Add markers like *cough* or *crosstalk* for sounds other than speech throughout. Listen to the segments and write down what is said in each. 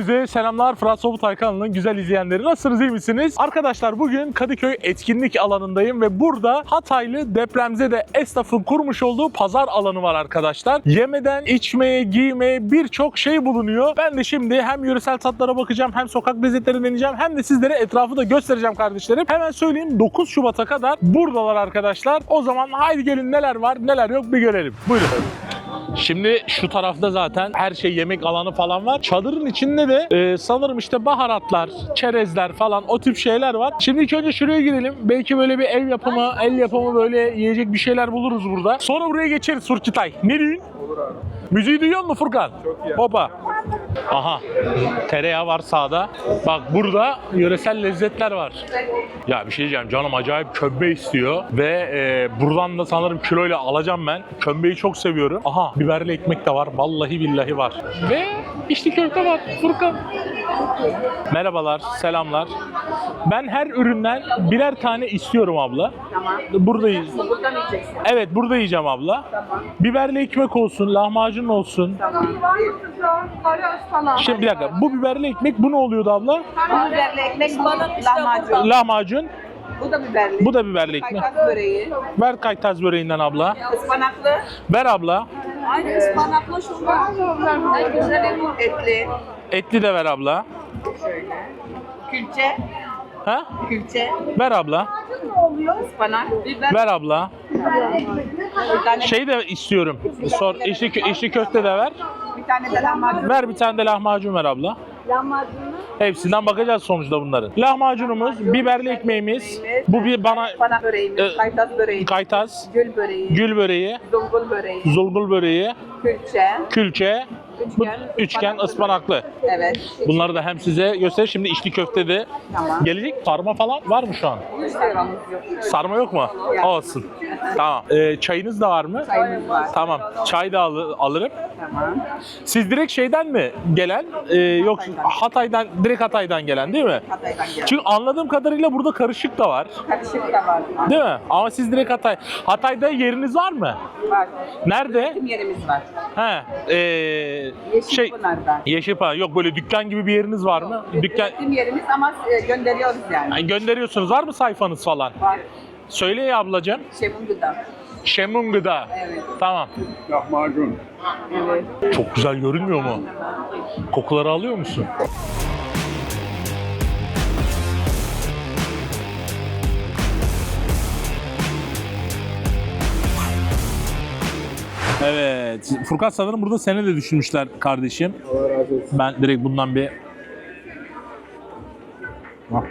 Hepinize selamlar Fırat Sobutay kanalının güzel izleyenleri. Nasılsınız iyi misiniz? Arkadaşlar bugün Kadıköy etkinlik alanındayım ve burada Hataylı depremzede esnafın kurmuş olduğu pazar alanı var arkadaşlar. Yemeden, içmeye, giymeye birçok şey bulunuyor. Ben de şimdi hem yöresel tatlara bakacağım hem sokak lezzetlerini deneyeceğim hem de sizlere etrafı da göstereceğim kardeşlerim. Hemen söyleyeyim 9 Şubat'a kadar buradalar arkadaşlar. O zaman haydi gelin neler var neler yok bir görelim. Buyurun. Şimdi şu tarafta zaten her şey yemek alanı falan var. Çadırın içinde de e, sanırım işte baharatlar, çerezler falan o tip şeyler var. Şimdi ilk önce şuraya girelim. Belki böyle bir ev yapımı, el yapımı böyle yiyecek bir şeyler buluruz burada. Sonra buraya geçeriz Surkitay. Ne diyorsun? Müziği duyuyor musun Furkan? Çok iyi. Hopa. Aha. Tereyağı var sağda. Bak burada yöresel lezzetler var. Ya bir şey diyeceğim canım acayip kömbe istiyor ve e, buradan da sanırım kiloyla alacağım ben. Kömbeyi çok seviyorum. Aha biberli ekmek de var. Vallahi billahi var. Ve içli köfte var Furkan. Merhabalar, selamlar. Ben her üründen birer tane istiyorum abla. Tamam. Buradayız. Burada mı yiyeceksin? Evet burada yiyeceğim abla. Tamam. Biberli ekmek olsun, lahmacun olsun. Tamam. Şimdi bir dakika bu biberli ekmek bu ne oluyordu abla? Bu biberli ekmek, bu lahmacun. Lahmacun, Bu da biberli. bu da biberli ekmek. Kaymak böreği. Ver kaytaz böreğinden abla. Ispanaklı. Ver abla. Aynı ıspanaklı şurada. En güzeli bu. Etli. Etli de ver abla. Şöyle. Külçe. Ha? Külçe. Ver abla. Ispanak. Biber. Ver abla. Bir tane, Şey de istiyorum. Sor kö- içli köfte de ver. Tane de lahmacun. Ver bir tane de lahmacun ver abla. Lahmacunu. Hepsinden bakacağız sonuçta bunların. Lahmacunumuz, biberli ekmeğimiz. Bu bir bana Ispanak böreğimiz. Ee, Kaytaz böreği. kaytaz, Gül böreği. gül böreği, Zongul böreği. zulgul böreği, Külçe. külçe, Üçgen. üçgen ıspanaklı. Evet. Bunları da hem size göster. Şimdi içli köfte de Tamam. gelecek. Sarma falan var mı şu an? Hiç saramız yok. Sarma yok mu? Yok. Olsun. Tamam. Ee, çayınız da var mı? Çayımız var. Tamam. Çay da al- alırım. Tamam. Siz direkt şeyden mi gelen? Ee, yok Hatay'dan. Hatay'dan, direkt Hatay'dan gelen değil mi? Hatay'dan gelen. Çünkü anladığım kadarıyla burada karışık da var. Karışık da var. Değil mi? Ama siz direkt Hatay. Hatay'da yeriniz var mı? Var. Nerede? Üretim yerimiz var. He. Ee, şey Yeşilpınar'da. Yeşilpınar. Yok böyle dükkan gibi bir yeriniz var mı? Dükkan Üretim yerimiz ama e, gönderiyoruz yani. Ay, gönderiyorsunuz. Var mı sayfanız falan? Var. Söyle ya ablacığım. Şemun Gıda. Şemun Gıda. Evet. Tamam. Lahmacun. Evet. Çok güzel görünmüyor mu? Kokuları alıyor musun? Evet. Furkan sanırım burada seni de düşünmüşler kardeşim. Allah razı olsun. Ben direkt bundan bir... Ah.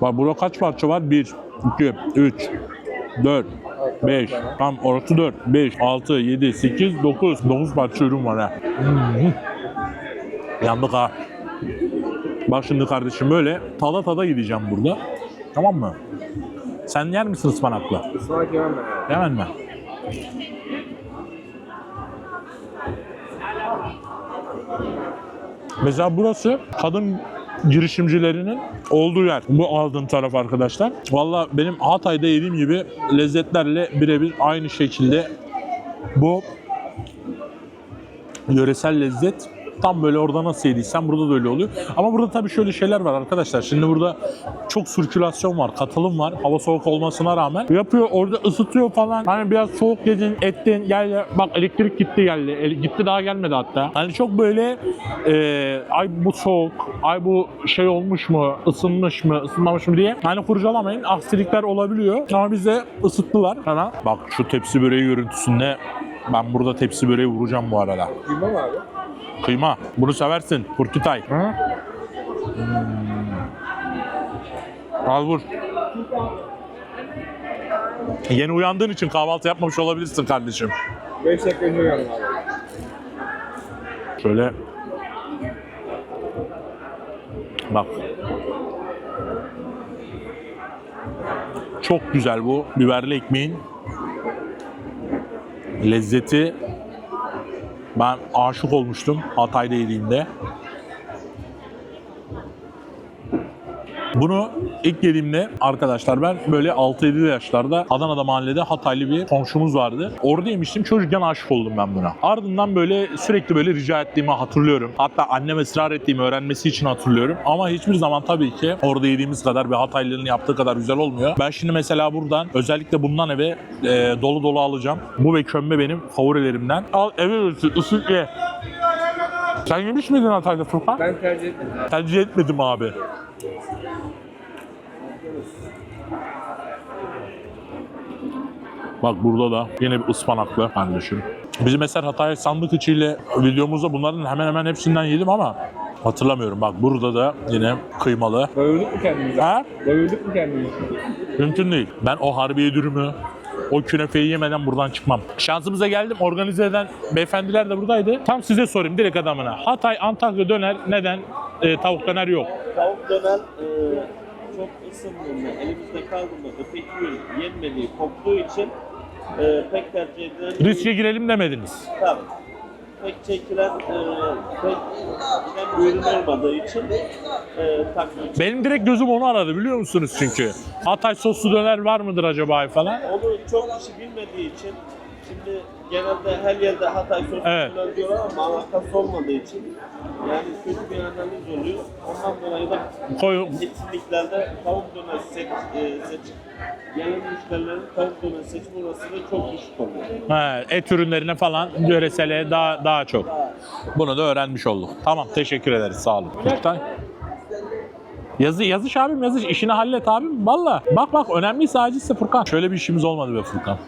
Bak burada kaç parça var? 1, 2, 3, 4, 5, tam orası 4, 5, 6, 7, 8, 9. 9 parça ürün var ha. Hmm. Yandık ha. Bak şimdi kardeşim böyle tada tada gideceğim burada. Tamam mı? Sen yer misin ıspanaklı? Ispanak yemem ben. Hemen mi? Mesela burası kadın girişimcilerinin olduğu yer. Bu aldığım taraf arkadaşlar. Valla benim Hatay'da yediğim gibi lezzetlerle birebir aynı şekilde bu yöresel lezzet tam böyle orada nasıl yediysen burada da öyle oluyor. Ama burada tabii şöyle şeyler var arkadaşlar. Şimdi burada çok sirkülasyon var, katılım var. Hava soğuk olmasına rağmen. Yapıyor orada ısıtıyor falan. Hani biraz soğuk yedin, ettin, gel bak elektrik gitti geldi. El- gitti daha gelmedi hatta. Hani çok böyle e, ay bu soğuk, ay bu şey olmuş mu, ısınmış mı, ısınmamış mı diye. Hani kurcalamayın. Aksilikler olabiliyor. Ama bize ısıttılar hemen. Bak şu tepsi böreği görüntüsünde ben burada tepsi böreği vuracağım bu arada. Bilmem abi. Kıyma. Bunu seversin. Kurtitay. Hmm. Al vur. Yeni uyandığın için kahvaltı yapmamış olabilirsin kardeşim. 5 dakika önce uyandım abi. Şöyle. Bak. Çok güzel bu biberli ekmeğin lezzeti. Ben aşık olmuştum Hatay'da yediğimde. Bunu ilk yediğimde arkadaşlar ben böyle 6-7 yaşlarda Adana'da mahallede Hataylı bir komşumuz vardı. Orada yemiştim. Çocukken aşık oldum ben buna. Ardından böyle sürekli böyle rica ettiğimi hatırlıyorum. Hatta annem ısrar ettiğimi öğrenmesi için hatırlıyorum. Ama hiçbir zaman tabii ki orada yediğimiz kadar bir Hataylı'nın yaptığı kadar güzel olmuyor. Ben şimdi mesela buradan özellikle bundan eve e, dolu dolu alacağım. Bu ve kömbe benim favorilerimden. Al eve ısıt, ısıt ye. Sen yemiş miydin Hatay'da Furkan? Ben tercih etmedim. Tercih etmedim abi. Bak burada da yine bir ıspanaklı kardeşim. Bizim mesela Hatay sandık içiyle videomuzda bunların hemen hemen hepsinden yedim ama hatırlamıyorum. Bak burada da yine kıymalı. Doyurduk mu kendimizi? Ha? Doyurduk mu kendimizi? Mümkün değil. Ben o harbiye dürümü, o künefeyi yemeden buradan çıkmam. Şansımıza geldim. Organize eden beyefendiler de buradaydı. Tam size sorayım direkt adamına. Hatay, Antakya döner neden e, tavuk döner yok? Tavuk döner e, çok ısındığında, elimizde kaldığında pek yiyor- yenmediği, koktuğu için e, pek tercih edilen Riske girelim demediniz. Tabii. Pek çekilen, e, pek giden bir ürün olmadığı için e, taklit. Benim direkt gözüm onu aradı biliyor musunuz çünkü. Hatay soslu döner var mıdır acaba falan. Onu çok kişi bilmediği için şimdi genelde her yerde Hatay sosu Evet. diyorlar ama alakası olmadığı için yani kötü bir analiz oluyor. Ondan dolayı da Koy, etkinliklerde tavuk döner seç, e, seç gelen müşterilerin tavuk döner seçme olasılığı çok düşük oluyor. he, et ürünlerine falan yöresele daha daha çok. Bunu da öğrenmiş olduk. Tamam teşekkür ederiz sağ olun. Oktay. Yazı, yazış abim yazış. işini hallet abim. Valla. Bak bak önemliyse acilse Furkan. Şöyle bir işimiz olmadı be Furkan.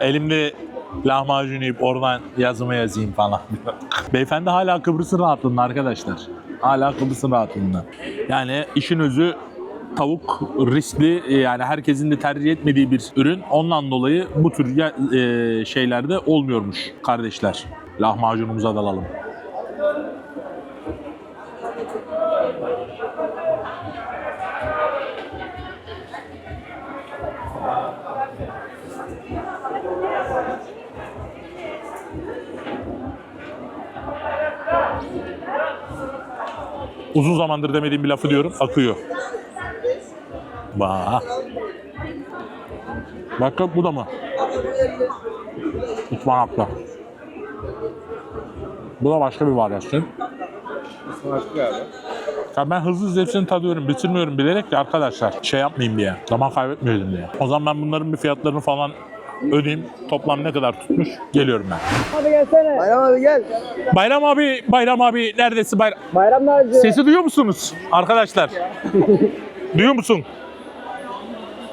Elimde lahmacun yiyip oradan yazımı yazayım falan. *laughs* Beyefendi hala Kıbrıs'ın rahatlığında arkadaşlar. Hala Kıbrıs'ın rahatlığında. Yani işin özü tavuk riskli yani herkesin de tercih etmediği bir ürün. Ondan dolayı bu tür e, şeylerde olmuyormuş kardeşler. Lahmacunumuza dalalım. Uzun zamandır demediğim bir lafı diyorum. Akıyor. Bak bak, bu da mı? Ispanaklı. Bu da başka bir varyasyon. Ispanaklı abi. Ya ben hızlı hızlı hepsini tadıyorum, bitirmiyorum bilerek de arkadaşlar şey yapmayayım diye, zaman kaybetmeyelim diye. O zaman ben bunların bir fiyatlarını falan ödeyeyim. Toplam ne kadar tutmuş? Geliyorum ben. Bayram abi gel. Bayram abi, Bayram abi neredesin Bayram? Bayram Nazcı. Sesi duyuyor musunuz arkadaşlar? *laughs* duyuyor musun?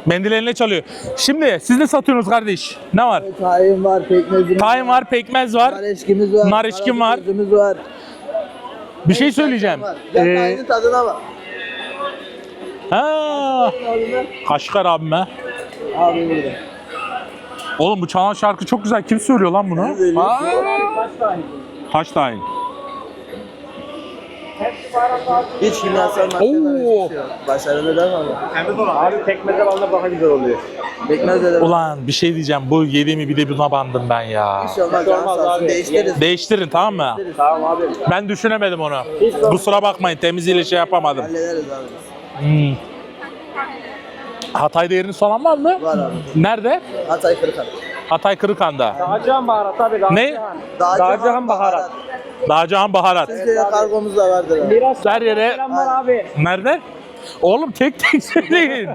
Mendil eline çalıyor. Şimdi siz ne satıyorsunuz kardeş? Ne var? Tayin var, pekmezimiz Tayin var, pekmez var. Nar eşkimiz var. Nar eşkim var. Gözümüz var. Bir şey söyleyeceğim. Ee, tayinin tadına bak. ha. Kaşkar abime. Abi burada. Oğlum bu çalan şarkı çok güzel. Kim söylüyor lan bunu? Aa, Kaç tayin? Hiç madde Oo. şey. Başarılı da var. Abi tekmede bana daha güzel oluyor. Pekmez de. Ulan bir şey diyeceğim. Bu yediğimi bir de buna bandım ben ya. Hiç olmaz. Can sağ olsun. Değiştiririz. Değiştirin tamam mı? Tamam abi. Ben düşünemedim onu. Kusura bakmayın temizliğiyle şey yapamadım. Hallederiz abi. Hmm. Hatay'da yeriniz falan var mı? Var abi. Nerede? Hatay Kırıkan. Hatay Kırıkan'da. Dağcıhan baharat abi. Ne? Dağcıhan baharat. Dağcıhan Baharat. Türkiye'de kargomuz da vardır abi. Her yere... abi. Nerede? Oğlum tek tek söyleyin.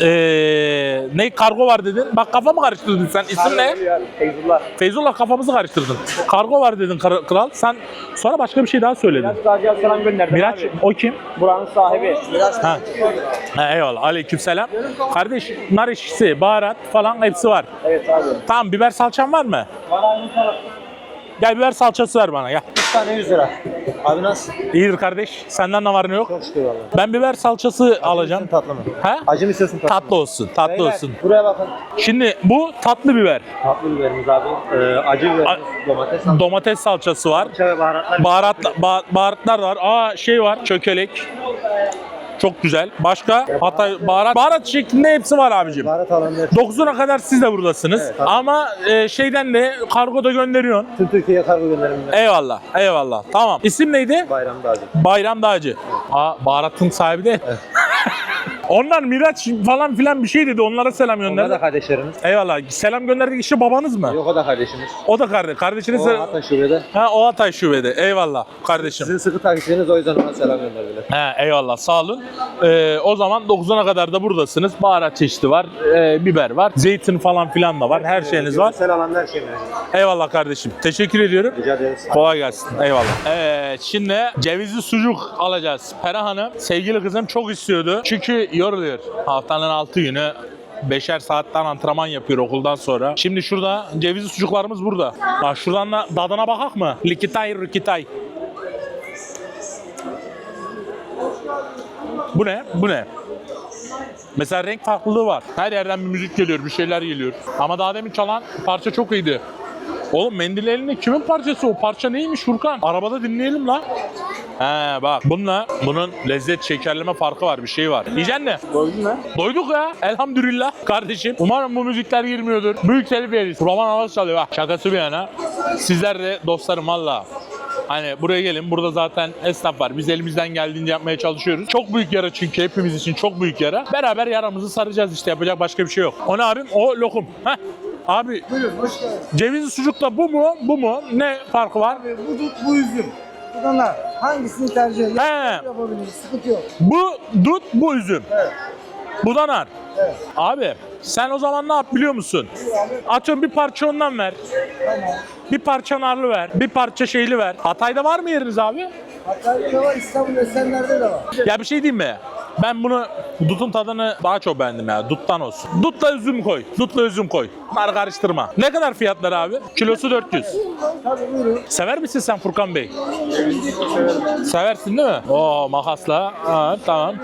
Ee, ne kargo var dedin? Bak kafamı karıştırdın sen. İsim ne? Feyzullah. Feyzullah kafamızı karıştırdın. Kargo var dedin kar- kral. Sen sonra başka bir şey daha söyledin. Dağcıhan selam gönderdim Miraç abi. o kim? Buranın sahibi. Biraz Ha. ha eyvallah. Aleykümselam. Kardeş nar ekşisi, baharat falan hepsi var. Evet abi. Tamam biber salçan var mı? Var abi taraf. Gel biber salçası ver bana gel. 3 tane 100 lira. Abi nasıl? İyidir kardeş. Senden ne var ne yok? Çok şükür valla. Ben biber salçası alacağım. Tatlı mı? Ha? Acı mı istiyorsun tatlı? Tatlı olsun, tatlı Beyler, olsun. Buraya bakın. Şimdi bu tatlı biber. Tatlı biberimiz abi. Ee, acı biberimiz. Domates. Domates salçası var. Salça ve baharatlar. Baharat, ba- baharatlar var. Aa şey var, çökelek. Çok güzel. Başka? Hatay baharat. Baharat şeklinde hepsi var abicim. Baharat alanları 9'una kadar siz de buradasınız. Evet. Ama e, şeyden de kargoda gönderiyorsun. tüm Türkiye'ye kargo gönderimler. Eyvallah. Eyvallah. Tamam. İsim neydi? Bayram Dağcı. Bayram Dağcı. Aa baharatın sahibi de. *laughs* Onlar Miraç falan filan bir şey dedi. Onlara selam Onlar da gönderdi. kardeşlerimiz. Eyvallah. Selam gönderdik kişi babanız mı? Yok o da kardeşimiz. O da kardeş. Kardeşiniz O hatta şubede. Ha o Hatay şubede. Eyvallah kardeşim. Sizin sıkı takipçiniz o yüzden ona selam gönderdiler. He, eyvallah sağ olun. Ee, o zaman 9'una kadar da buradasınız. Baharat çeşidi var, e, biber var, zeytin falan filan da var. Her şeyiniz var. Görsel alanda her şey. Eyvallah kardeşim. Teşekkür ediyorum. Rica ederiz. Kolay gelsin. Eyvallah. Evet şimdi cevizli sucuk alacağız. Pera Hanım sevgili kızım çok istiyordu. Çünkü yoruluyor. Haftanın 6 günü beşer saatten antrenman yapıyor okuldan sonra. Şimdi şurada cevizli sucuklarımız burada. Bak şuradan da tadına bakak mı? Likitay rikitay. Bu ne? Bu ne? Mesela renk farklılığı var. Her yerden bir müzik geliyor, bir şeyler geliyor. Ama daha demin çalan parça çok iyiydi. Oğlum mendil elinde kimin parçası o? Parça neymiş Furkan? Arabada dinleyelim la. He bak bununla bunun lezzet şekerleme farkı var bir şey var. Yiyeceksin mi? Doydun mu? Doyduk ya. Elhamdülillah kardeşim. Umarım bu müzikler girmiyordur. Büyük telif yeriz. Roman havası çalıyor bak. Şakası bir yana. Sizler de dostlarım valla. Hani buraya gelin. Burada zaten esnaf var. Biz elimizden geldiğince yapmaya çalışıyoruz. Çok büyük yara çünkü hepimiz için çok büyük yara. Beraber yaramızı saracağız işte. Yapacak başka bir şey yok. O ne abim? O lokum. Heh. Abi Buyurun hoş geldin. cevizli sucukla bu mu? Bu mu? Ne farkı var? Abi bu dut bu üzüm. Bunlar hangisini tercih eder? He. Yapabiliriz. Sıkıntı yok. Bu dut, bu üzüm. Evet. Bu da nar. Evet. Abi sen o zaman ne yap biliyor musun? Atıyorum bir parça ondan ver. Tamam. Bir parça narlı ver. Bir parça şeyli ver. Hatay'da var mı yeriniz abi? Hakkari'de de var, İstanbul Esenler'de de var. Ya bir şey diyeyim mi? Ben bunu dutun tadını daha çok beğendim ya. Duttan olsun. Dutla üzüm koy. Dutla üzüm koy. Nar karıştırma. Ne kadar fiyatları abi? Kilosu 400. Tabii buyurun. Sever misin sen Furkan Bey? Seversin değil mi? Oo makasla. Ha, tamam.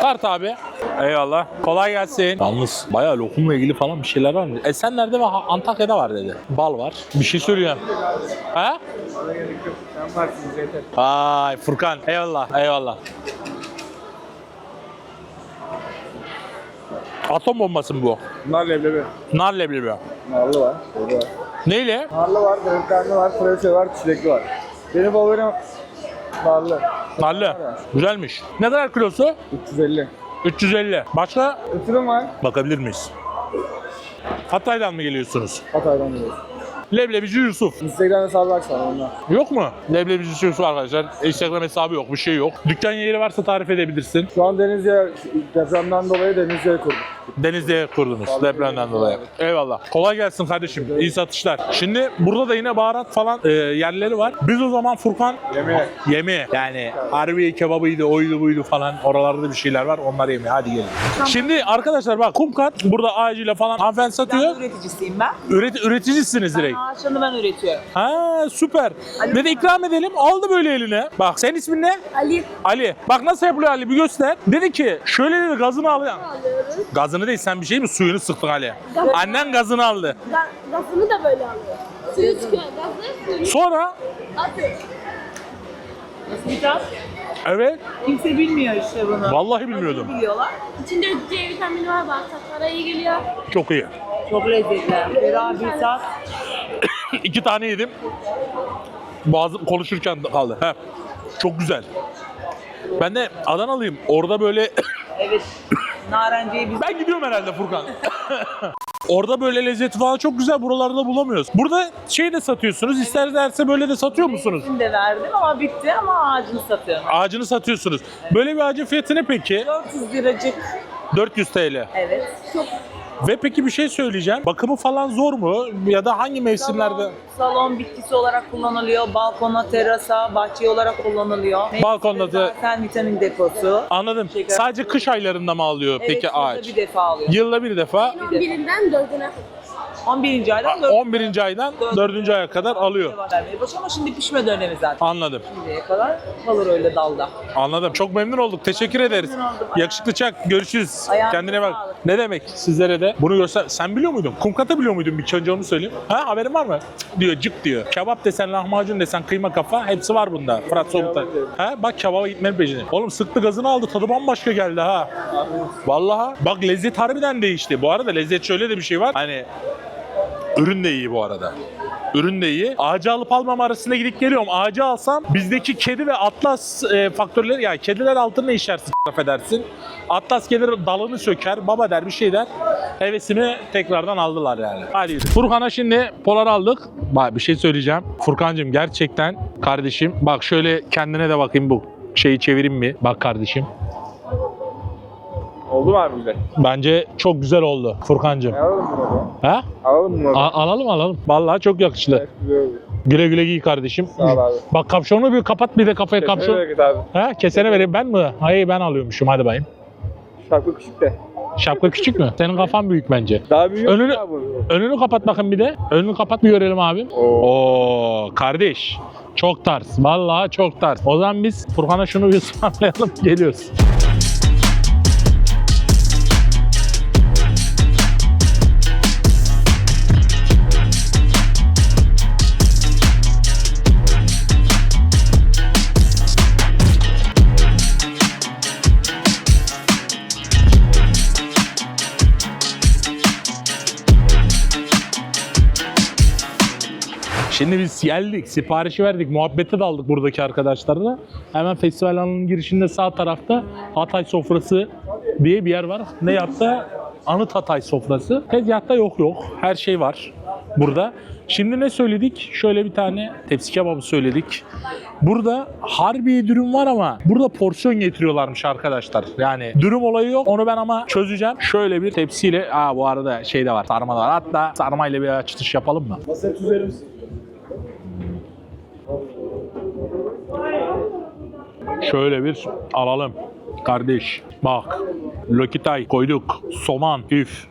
Tart abi. Eyvallah. Kolay gelsin. Yalnız bayağı lokumla ilgili falan bir şeyler var mı? Esenler'de ve Antakya'da var dedi. Bal var. Bir şey söylüyorum. Ha? Sen varsınız yeter. Vay Furkan. Eyvallah. Eyvallah. Atom bombası mı bu? Bunlar leblebi. Nar leblebi. Narlı var. Şeyli var. Neyle? Narlı var, dörtlerli var, kreçe var, çilekli var. Benim favorim narlı. Narlı. Güzelmiş. Ne kadar kilosu? 350. 350. Başka? Ötürüm var. Bakabilir miyiz? Hatay'dan mı geliyorsunuz? Hatay'dan geliyoruz. Leblebici Yusuf. Instagram hesabı var sana onlar. Yok mu? Leblebici Yusuf arkadaşlar. Instagram hesabı yok, bir şey yok. Dükkan yeri varsa tarif edebilirsin. Şu an Denizli'ye depremden dolayı Denizli'ye kurduk. Denizli'ye kurdunuz depremden dolayı. Eyvallah. Kolay gelsin kardeşim. İyi satışlar. Şimdi burada da yine baharat falan e, yerleri var. Biz o zaman Furkan Yemeğe. Yemi yani harbi kebabıydı, oydu buydu falan oralarda bir şeyler var. Onlar yemi. Hadi gelin. Şimdi arkadaşlar bak kumkat burada ağacıyla falan hanımefendi satıyor. Ben üreticisiyim ben. Üret, üreticisiniz direkt. Ağaçlarını ben üretiyorum. Ha süper. Dedi ikram edelim. Aldı böyle eline. Bak senin ismin ne? Ali Ali. Bak nasıl yapılıyor Ali bir göster. Dedi ki şöyle dedi gazını al. alıyoruz. Gazını değil sen bir şey mi suyunu sıktın Ali. Gazını- Annen gazını aldı. Ga- Gazını da böyle alıyor. Suyu çıkıyor. Gazı suyu Sonra atıyor. Biraz evet kimse bilmiyor işte bunu. vallahi bilmiyordum. Biliyorlar. İçinde C vitamini var. Bağırsaklara iyi geliyor. Çok iyi. Çok lezzetli. Ferah bir tat. *coughs* İki tane yedim. Boğazım konuşurken kaldı. Heh. Çok güzel. Ben de Adanalıyım. Orada böyle Evet. *coughs* Narenciye biz ben gidiyorum herhalde Furkan. *laughs* Orada böyle lezzeti falan çok güzel buralarda bulamıyoruz. Burada şey de satıyorsunuz. İsterlerse böyle de satıyor musunuz? Meyvesini de verdim ama bitti ama ağacını satıyorum. Ağacını satıyorsunuz. Böyle bir ağacın fiyatı ne peki? 400 liracık. 400 TL. Evet. Çok Ve peki bir şey söyleyeceğim. Bakımı falan zor mu? Ya da hangi mevsimlerde? salon, salon bitkisi olarak kullanılıyor. Balkona, terasa, bahçe olarak kullanılıyor. Balkonda da- Zaten vitamin deposu. Anladım. Şeker. Sadece kış aylarında mı alıyor Evet, peki yılda ağaç? bir defa alıyor. Yılda bir defa. Birinden dördüne kadar. 11. aydan 4. 11. aydan 4. aya kadar alıyor. ama şimdi pişme dönemi zaten. Anladım. Şimdiye kadar kalır öyle dalda. Anladım. Çok memnun olduk. Teşekkür ederiz. Yakışıklı Çak. Görüşürüz. Ayağınıza Kendine bak. sağlık. Ne demek sizlere de. Bunu göster. Sen biliyor muydun? Kumkata biliyor muydun? Bir önce onu söyleyeyim. Ha haberin var mı? Cık diyor cık diyor. Kebap desen lahmacun desen kıyma kafa hepsi var bunda. Fırat Sobutay. Ha bak kebaba gitmenin peşine. Oğlum sıktı gazını aldı. Tadı bambaşka geldi ha. Vallahi. Bak lezzet harbiden değişti. Bu arada lezzet şöyle de bir şey var. Hani ürün de iyi bu arada. Ürün de iyi. Ağacı alıp almam arasında gidip geliyorum. Ağacı alsam bizdeki kedi ve atlas e, faktörleri ya kediler altını işersin affedersin. Atlas gelir dalını söker, baba der bir şey der. Hevesini tekrardan aldılar yani. Hadi. Furkan'a şimdi polar aldık. Bak bir şey söyleyeceğim. Furkan'cığım gerçekten kardeşim bak şöyle kendine de bakayım bu şeyi çevireyim mi? Bak kardeşim. Oldu mu abi güzel? Bence çok güzel oldu Furkan'cığım. Alalım bunu da. Ha? Alalım bunu. A- alalım alalım. Vallahi çok yakışıklı. Güzel oldu. Güle güle giy kardeşim. Sağ ol abi. Bak kapşonu bir kapat bir de kafaya kapşon. Evet abi. Ha kesene vereyim ben mi? Hayır ben alıyormuşum hadi bayım. Şapka küçük de. Şapka küçük mü? Senin kafan büyük bence. Daha büyük Önünü- abi. Önünü kapat bakın bir de. Önünü kapat bir görelim abi. Oo kardeş. Çok tarz. Vallahi çok tarz. O zaman biz Furkan'a şunu bir ısmarlayalım. *laughs* Geliyoruz. Şimdi biz geldik, siparişi verdik, muhabbete daldık buradaki arkadaşlarla. Hemen festival alanının girişinde sağ tarafta Hatay sofrası diye bir yer var. Ne yaptı? Anıt Hatay sofrası. Tezgahta yok yok. Her şey var burada. Şimdi ne söyledik? Şöyle bir tane tepsi kebabı söyledik. Burada harbi dürüm var ama burada porsiyon getiriyorlarmış arkadaşlar. Yani dürüm olayı yok. Onu ben ama çözeceğim. Şöyle bir tepsiyle. Aa bu arada şey de var. Sarma da var. Hatta sarmayla bir açılış yapalım mı? Verir misin? Şöyle bir alalım. Kardeş bak. Lokitay koyduk. Soman, üf.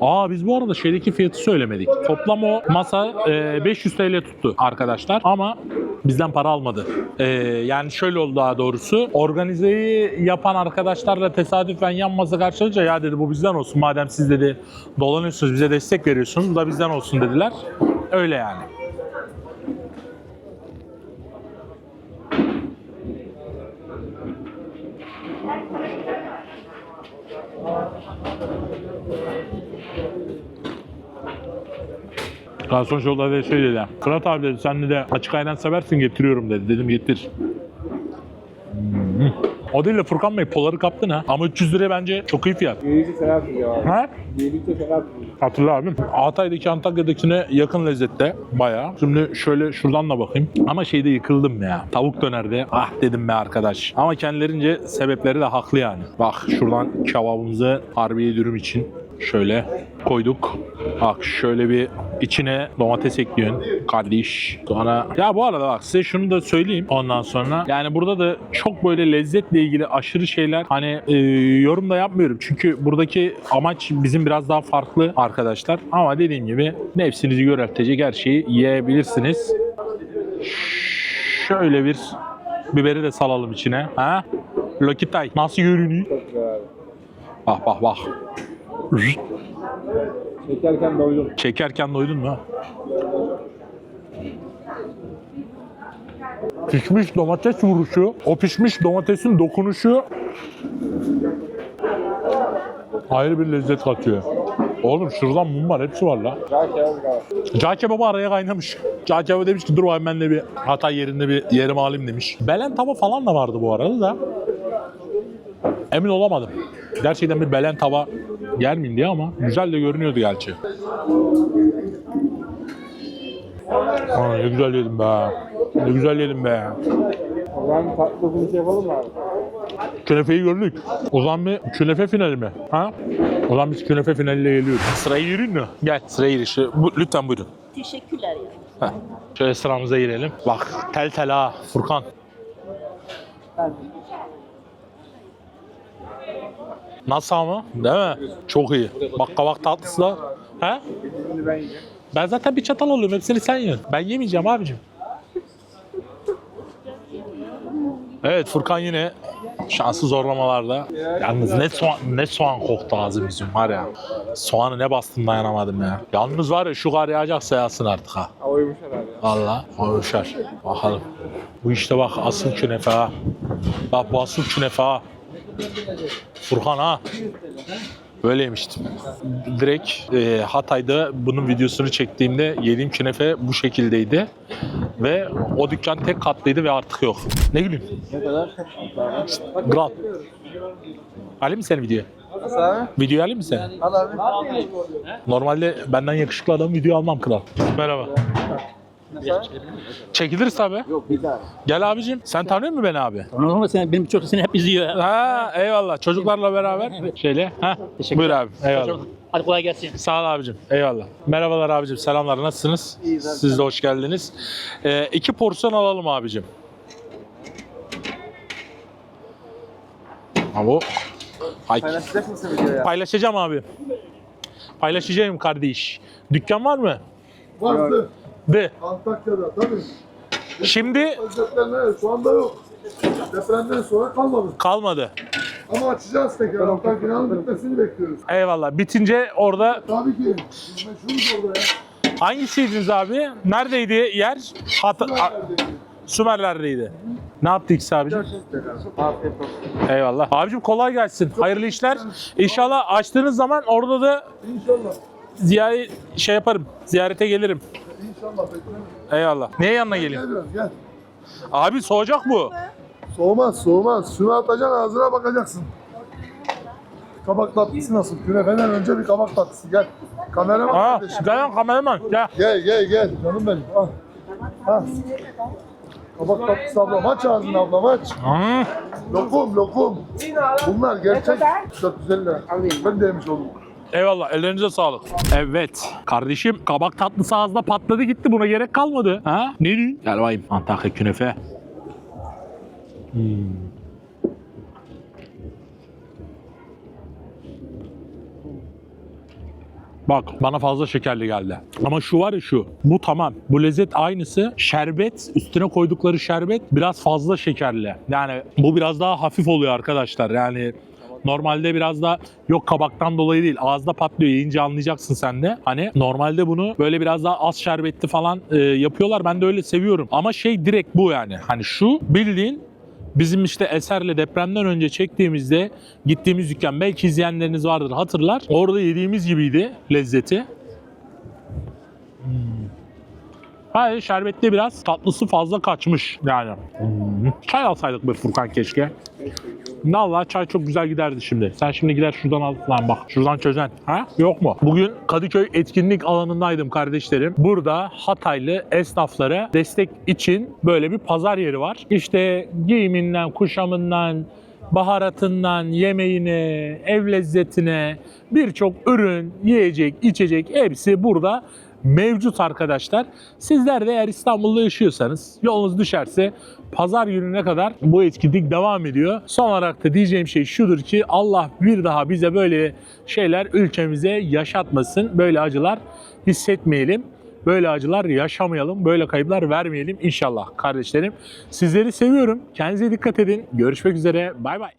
Aa biz bu arada şeydeki fiyatı söylemedik. Toplam o masa e, 500 TL tuttu arkadaşlar ama bizden para almadı. E, yani şöyle oldu daha doğrusu. Organizeyi yapan arkadaşlarla tesadüfen yan masa karşılayınca ya dedi bu bizden olsun madem siz dedi dolanıyorsunuz bize destek veriyorsunuz bu da bizden olsun dediler. Öyle yani. Garson şurada da şey dedi. Fırat abi dedi sen de açık ayran seversin getiriyorum dedi. Dedim getir. Hmm. O değil de Furkan Bey poları kaptın ha. Ama 300 liraya bence çok iyi fiyat. Üyelikte fena tutuyor abi. Ha? Üyelikte fena tutuyor. Hatırla abim. Hatay'daki Antakya'dakine yakın lezzette bayağı. Şimdi şöyle şuradan da bakayım. Ama şeyde yıkıldım ya. Tavuk dönerde ah dedim be arkadaş. Ama kendilerince sebepleri de haklı yani. Bak şuradan kebabımızı harbiye dürüm için şöyle koyduk. Bak şöyle bir içine domates ekliyorsun kardeş. Sonra ya bu arada bak size şunu da söyleyeyim ondan sonra. Yani burada da çok böyle lezzetle ilgili aşırı şeyler hani e, yorum da yapmıyorum. Çünkü buradaki amaç bizim biraz daha farklı arkadaşlar. Ama dediğim gibi nefsinizi köreltecek her şeyi yiyebilirsiniz. Şöyle bir biberi de salalım içine. Ha? Lokitay nasıl görünüyor? Bak bak bak. Çekerken doydum. Çekerken doydun mu? Pişmiş domates vuruşu, o pişmiş domatesin dokunuşu ayrı bir lezzet katıyor. Oğlum şuradan mum var, hepsi var la. Cağ kebabı araya kaynamış. Cağ kebabı demiş ki dur bakayım ben de bir Hatay yerinde bir yerimi alayım demiş. Belen tava falan da vardı bu arada da. Emin olamadım. Gerçekten bir belen tava yer miyim diye ama güzel de görünüyordu gerçi. Aa, ne güzel yedim be. Ne güzel yedim be. O zaman tatlı dokunuş yapalım mı abi? Künefeyi gördük. O zaman bir künefe finali mi? Ha? O zaman biz künefe finaliyle geliyoruz. Sırayı yürüyün mü? Gel sıraya yürü. Şu- bu- lütfen buyurun. Teşekkürler ya. Heh. Şöyle sıramıza girelim. Bak tel tel ha Furkan. Nasıl ama? Değil mi? Çok iyi. Bak kabak tatlısı da. He? Ben zaten bir çatal alıyorum. Hepsini sen yiyorsun. Ben yemeyeceğim abicim. Evet Furkan yine şanslı zorlamalarda. Yalnız ne soğan, ne soğan koktu ağzım yüzüm var ya. Soğanı ne bastım dayanamadım ya. Yalnız var ya şu kar yağacaksa yağsın artık ha. Hava yumuşar abi ya. Valla uyuşar. Bakalım. Bu işte bak asıl künefe ha. Bak bu asıl künefe ha. Furkan ha. Böyleymiştim. Direkt e, Hatay'da bunun videosunu çektiğimde yediğim künefe bu şekildeydi. Ve o dükkan tek katlıydı ve artık yok. Ne gülüyorsun? Ne kadar? Kral. Alayım mı seni videoya? Nasıl abi? Videoyu alayım mı seni? Al abi. Normalde benden yakışıklı adam video almam kral. Merhaba. Çekiliriz tabi. Yok bir daha. Gel abicim. Sen tanıyor musun beni abi? Anladın mı sen? Benim çok seni hep izliyor. Ha eyvallah. Çocuklarla beraber. Şöyle. Ha. Teşekkür Buyur abi. Eyvallah. Hadi kolay gelsin. Sağ ol abicim. Eyvallah. Merhabalar abicim. Selamlar. Nasılsınız? Siz de hoş geldiniz. Ee, iki porsiyon alalım abicim. Abi o- Ay, Paylaşacak mısın videoya? paylaşacağım abi. Paylaşacağım kardeş. Dükkan var mı? Vardı. De. Antakya'da tabii. Şimdi Özetlerine şu anda yok. Depremden sonra kalmadı. kalmadı. Ama açacağız tekrar. Antakya'nın bitmesini bekliyoruz. Eyvallah. Bitince orada Tabii ki. Biz meşhuruz orada ya. hangisiydiniz abi? Neredeydi yer? Hat- A- Neredeydi? Sümerler'deydi. Ne yaptı ikisi abicim? Eyvallah. Abicim kolay gelsin. Hayırlı işler. İnşallah açtığınız zaman orada da İnşallah. ziyaret şey yaparım. Ziyarete gelirim. İnşallah beklerim. Eyvallah. Neye yanına geleyim? Gel biraz gel. Abi soğuyacak bu. Soğumaz soğumaz. Şunu atacaksın ağzına bakacaksın. Kabak tatlısı nasıl? Künefeden önce bir kabak tatlısı gel. Kamera bak Ha, kardeşim. gel kameraman. Gel. Gel gel gel canım benim. Al. Ha. Kabak tatlısı ablam aç ağzını ablam aç. Hmm. Lokum lokum. Bunlar gerçek 450 lira. Ben de yemiş oldum. Eyvallah. Ellerinize sağlık. Evet. Kardeşim kabak tatlısı ağızda patladı gitti. Buna gerek kalmadı. Ha? Ne diyorsun? Gel bakayım. Antakya künefe. Hmm. Bak bana fazla şekerli geldi. Ama şu var ya şu. Bu tamam. Bu lezzet aynısı. Şerbet, üstüne koydukları şerbet biraz fazla şekerli. Yani bu biraz daha hafif oluyor arkadaşlar. Yani Normalde biraz da yok kabaktan dolayı değil ağızda patlıyor yiyince anlayacaksın sen de. Hani normalde bunu böyle biraz daha az şerbetli falan e, yapıyorlar ben de öyle seviyorum. Ama şey direkt bu yani hani şu bildiğin bizim işte Eser'le depremden önce çektiğimizde gittiğimiz dükkan belki izleyenleriniz vardır hatırlar. Orada yediğimiz gibiydi lezzeti. Hmm. Hayır şerbetli biraz tatlısı fazla kaçmış yani. Hmm. Çay alsaydık be Furkan keşke. Vallahi çay çok güzel giderdi şimdi. Sen şimdi gider şuradan al lan bak. Şuradan çözen. Ha? Yok mu? Bugün Kadıköy etkinlik alanındaydım kardeşlerim. Burada Hataylı esnaflara destek için böyle bir pazar yeri var. İşte giyiminden, kuşamından, baharatından, yemeğine, ev lezzetine birçok ürün, yiyecek, içecek hepsi burada mevcut arkadaşlar. Sizler de eğer İstanbul'da yaşıyorsanız yolunuz düşerse pazar gününe kadar bu etkinlik devam ediyor. Son olarak da diyeceğim şey şudur ki Allah bir daha bize böyle şeyler ülkemize yaşatmasın. Böyle acılar hissetmeyelim. Böyle acılar yaşamayalım, böyle kayıplar vermeyelim inşallah kardeşlerim. Sizleri seviyorum. Kendinize dikkat edin. Görüşmek üzere. Bay bay.